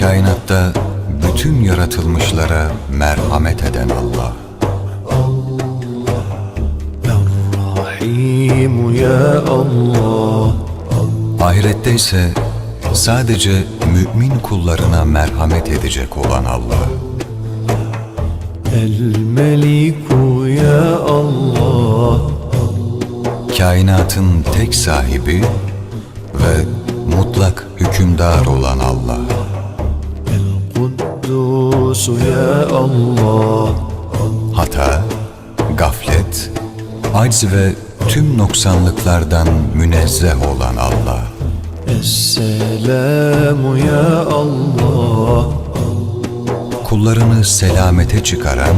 Kainatta bütün yaratılmışlara merhamet eden Allah. Rahim ya Allah. Ahirette ise sadece mümin kullarına merhamet edecek olan Allah. El Meliku ya Allah. Kainatın tek sahibi ve mutlak hükümdar olan Allah arzusu ya Allah. Hata, gaflet, acz ve tüm noksanlıklardan münezzeh olan Allah. Esselamu ya Allah. Kullarını selamete çıkaran,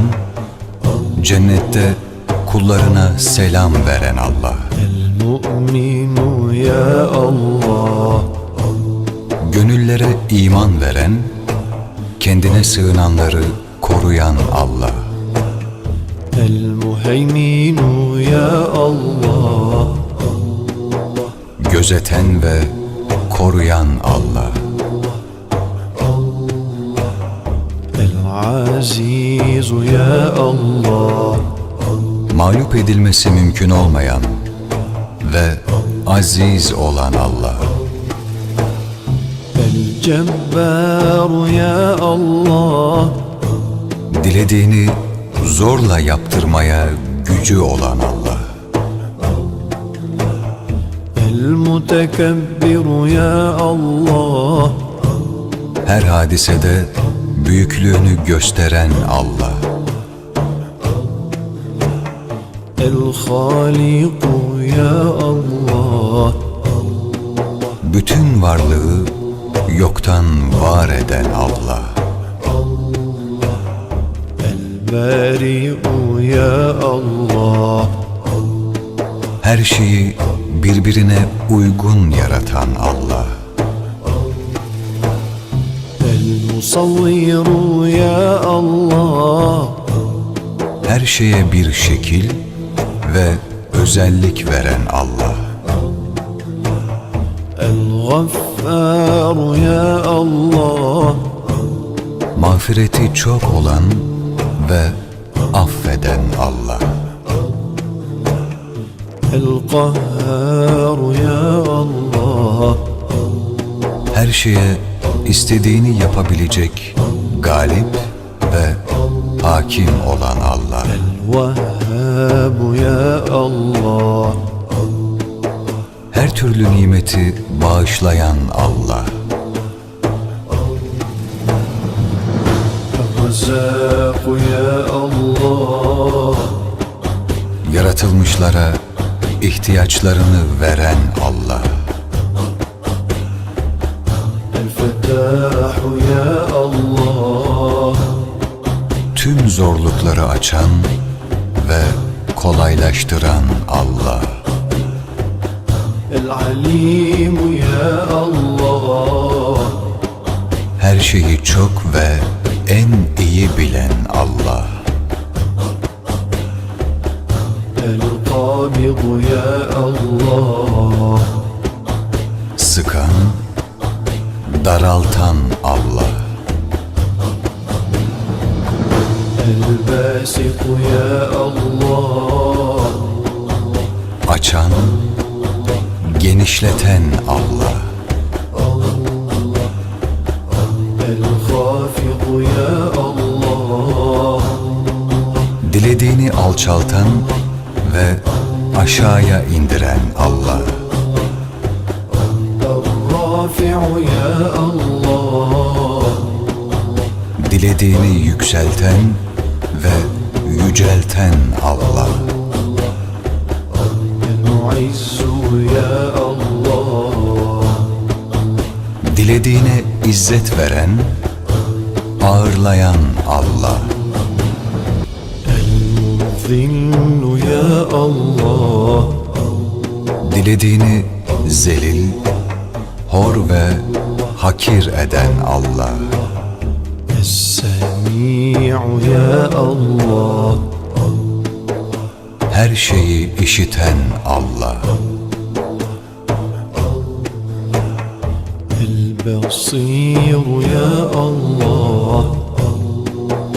cennette kullarına selam veren Allah. El ya Allah. Gönüllere iman veren, kendine sığınanları koruyan Allah. El muheyminu ya Allah. Gözeten ve koruyan Allah. El azizu ya Allah. Mağlup edilmesi mümkün olmayan ve aziz olan Allah. Cebbar ya Allah. Dilediğini zorla yaptırmaya gücü olan Allah. El mutekebbir ya Allah. Her hadisede büyüklüğünü gösteren Allah. El haliku ya Allah. Bütün varlığı Yoktan var eden Allah. Allah El-Beri'u ya Allah. Her şeyi birbirine uygun yaratan Allah. El-Musavviru ya Allah. Her şeye bir şekil ve özellik veren Allah. El-Gaffar Gaffaru ya Allah. Mağfireti çok olan ve affeden Allah. El Kahharu ya Allah. Her şeye istediğini yapabilecek galip ve hakim olan Allah. El Vehhabu ya Allah her türlü nimeti bağışlayan Allah. Yaratılmışlara ihtiyaçlarını veren Allah. Tüm zorlukları açan ve kolaylaştıran Allah. Halim ya Allah. Her şeyi çok ve en iyi bilen Allah. El Tabidu ya Allah. Sıkan, daraltan Allah. El Basitu ya Allah. Açan, genişleten Allah. Dilediğini alçaltan ve aşağıya indiren Allah. Dilediğini yükselten ve yücelten Allah. Dilediğine izzet veren, ağırlayan Allah. El-Zillu ya Allah Dilediğini zelil, hor ve hakir eden Allah. Es-Semi'u ya Allah Her şeyi işiten Allah.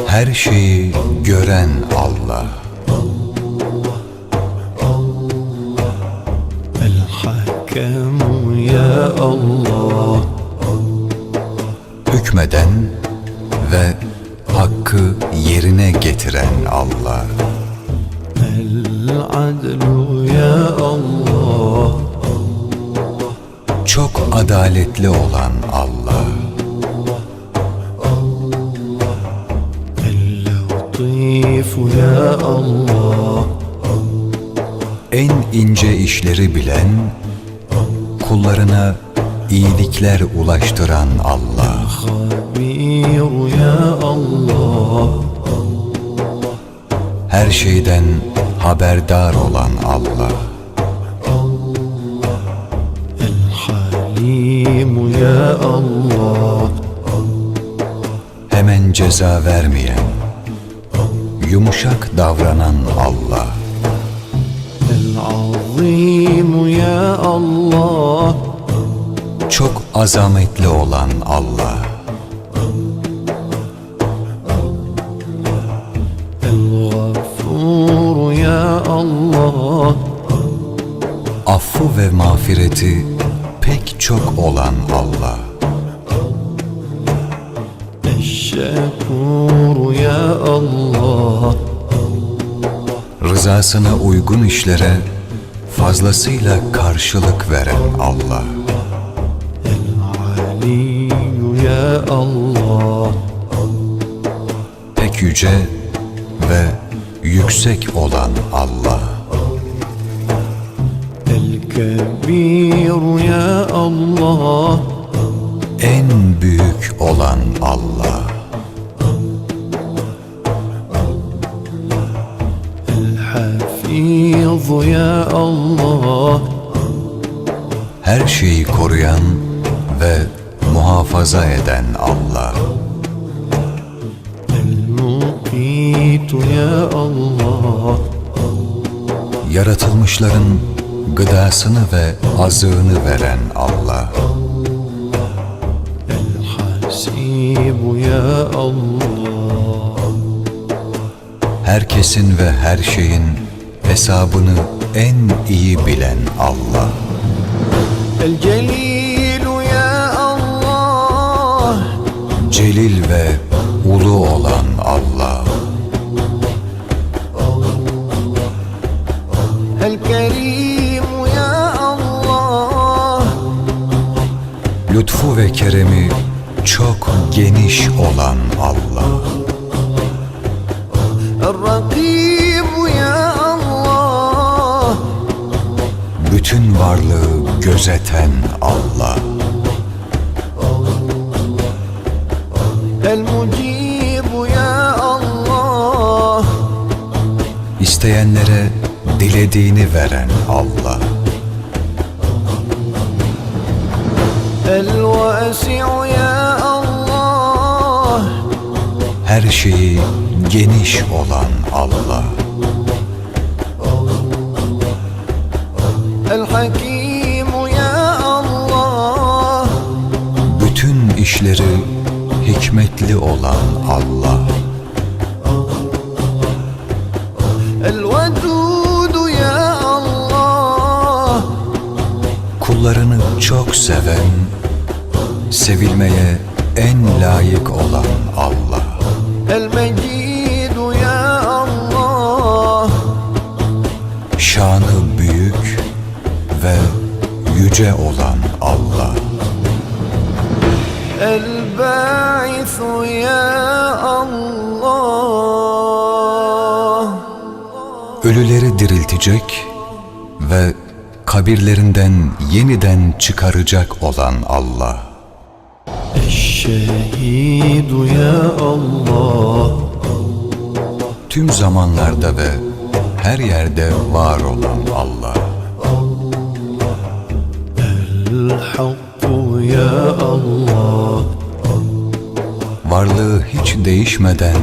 Her şeyi gören Allah. Hükmeden ve hakkı yerine getiren Allah. El adlu ya Allah çok adaletli olan Allah. En ince işleri bilen, kullarına iyilikler ulaştıran Allah. Her şeyden haberdar olan Allah. Rahim ya Allah. Hemen ceza vermeyen Yumuşak davranan Allah. El-Azim ya Allah. Çok azametli olan Allah. El-Gafur ya Allah. Affı ve mağfireti Pek çok olan Allah. Eşşekur ya Allah. Rızasına uygun işlere fazlasıyla karşılık veren Allah. El ya Allah. Pek yüce ve yüksek olan Allah. Kebir ya Allah. En büyük olan Allah. El ya Allah. Her şeyi koruyan ve muhafaza eden Allah. El ya Allah. Yaratılmışların Gıdasını ve azığını veren Allah. Herkesin ve her şeyin hesabını en iyi bilen Allah. El ya Allah. Celil ve ulu olan gözeten Allah. المجيب يا الله İsteyenlere dilediğini veren Allah. الواسع يا الله Her şeyi geniş olan Allah. الحكيم işleri hikmetli olan Allah. Kullarını çok seven, sevilmeye en layık olan Allah. El-Mecidu ya Allah. Şanı büyük ve yüce olan الباعث يا الله Ölüleri diriltecek ve kabirlerinden yeniden çıkaracak olan Allah. الشهيد يا الله Tüm zamanlarda ve her yerde var olan Allah. ya Allah, Varlığı hiç değişmeden